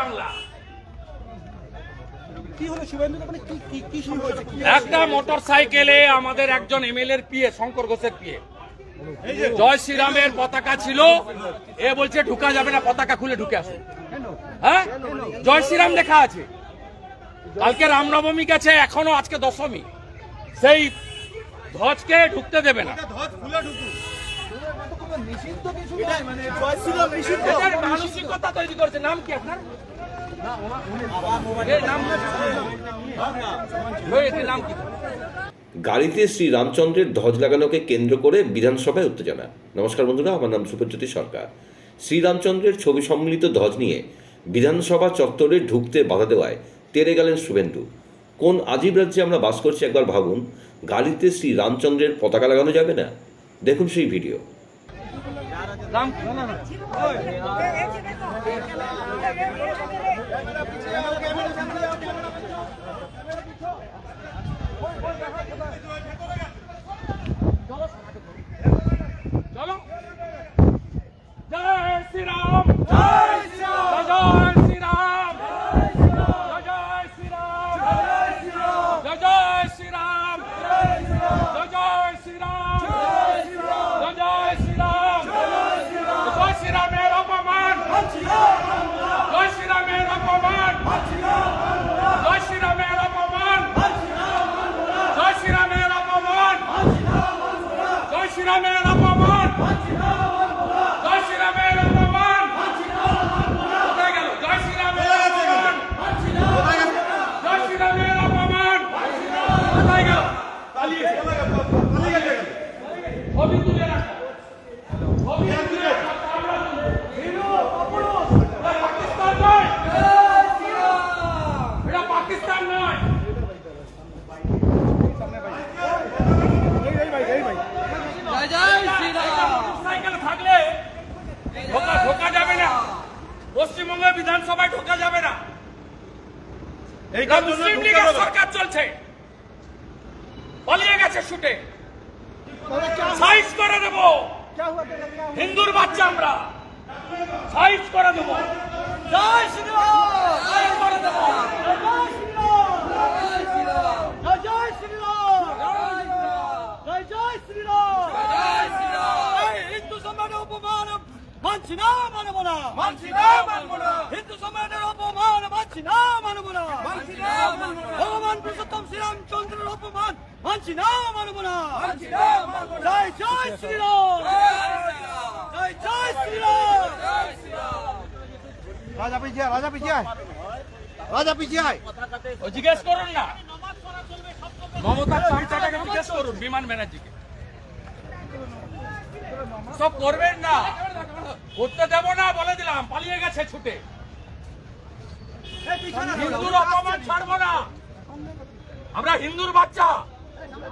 বাংলা। কি হলো শুভেন্দু? মানে কি কি কি সমস্যা কি একটা মোটর সাইকেলে আমাদের একজন এমএলএ এর পিএ শঙ্কর ঘোষের পিএ। জয় শ্রীরামের পতাকা ছিল এ বলছে ঢুকা যাবে না পতাকা খুলে ঢুকে আসুন হ্যাঁ? জয় শ্রীরাম লেখা আছে। কালকে রামনবমী গেছে এখনও আজকে দশমী। সেই ধ্বজকে ঢুকতে দেবে না। নিষিদ্ধ কিছু মানে মানসিকতা তৈরি করেছে। নাম কি আপনার? নাম কি? গাড়িতে শ্রী রামচন্দ্রের ধ্বজ লাগানোকে কেন্দ্র করে বিধানসভায় উত্তেজনা। নমস্কার বন্ধুরা আমার নাম সুপ্রজ্যোতি সরকার। শ্রীরামচন্দ্রের ছবি সম্মিলিত ধ্বজ নিয়ে বিধানসভা চত্বরে ঢুকতে বাধা দেওয়ায় তেরে গেলেন শুভেন্দু। কোন আজীব রাজ্যে আমরা বাস করছি একবার ভাবুন গাড়িতে শ্রী রামচন্দ্রের পতাকা লাগানো যাবে না? দেখুন সেই video. Jai Sri Ram. Paschimbanga বিধানসভায় ঢোকা যাবে না মুসলিম লীগের সরকার চলছে। পালিয়ে গেছে শুটে। সাইজ করে দেব। হিন্দুর বাচ্চা আমরা। সাইজ করে দেব। জয় শ্রীরাম। সাইজ করে দেব। হিন্দু সম্রাটের অপমান মানছি না মানব না। মানছি না, মানবো না। হিন্দু সম্রাটের অপমান মানছি না মানব না। মানছি না। ভগবান পুরুষোত্তম শ্রীরামচন্দ্রের অপমান মানছি না মানব না মানছি না, মানবো না। জয় জয় শ্রীরাম জয় জয় শ্রীরাম রাজা পিছিয়ে আয়, রাজা পিছিয়ে রাজা পিছিয়ে ও জিজ্ঞেস করুন না। চামচাটাকে জিজ্ঞেস করুন বিমান ব্যানার্জিকে। সব করবেন না। করতে দেব না বলে দিলাম পালিয়ে গেছে ছুটে। হিন্দুর অপমান ছাড়বো না। আমরা হিন্দুর বাচ্চা।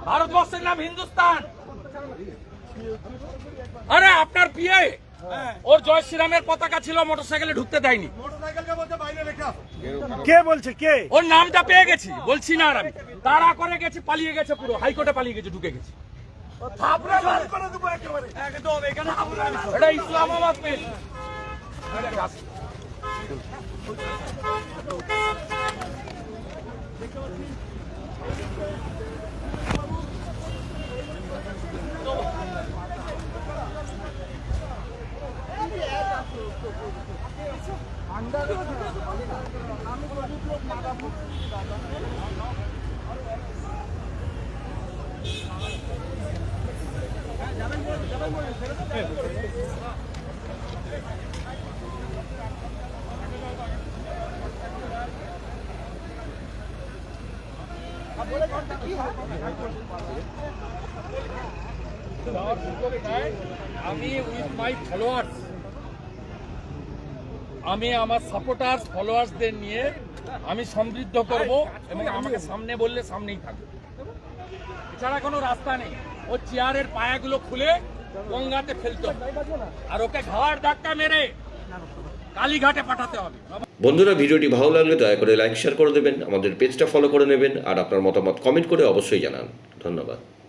ভারতবর্ষের নাম হিন্দুস্তান। আরে আপনার পিয়ে ওর জয় শ্রীরামের পতাকা ছিল মোটরসাইকেলে ঢুকতে দেয়নি। কে বলছে? কে? ওর নামটা পেয়ে গেছি বলছি না আর আমি। তাড়া করে গেছে পালিয়ে গেছে পুরো হাইকোর্টে পালিয়ে গেছে ঢুকে গেছে। একদম এখানে এটা ইসলামাবাদ আমি উইথ মাই ফলোয়ার্স আমি আমার সাপোর্টার্স ফলোয়ার্সদের নিয়ে আমি সমৃদ্ধ করব এবং আমাকে সামনে বললে সামনেই থাকবে। এছাড়া কোনো রাস্তা নেই। ও চেয়ারের পায়াগুলো খুলে গঙ্গাতে ফেলতে আর ওকে ঘাড় ধাক্কা মেরে কালীঘাটে পাঠাতে হবে। বন্ধুরা, ভিডিওটি ভালো লাগলে দয়া করে লাইক শেয়ার করে দেবেন। আমাদের পেজটা ফলো করে নেবেন। আর আপনার মতামত কমেন্ট করে অবশ্যই জানান। ধন্যবাদ।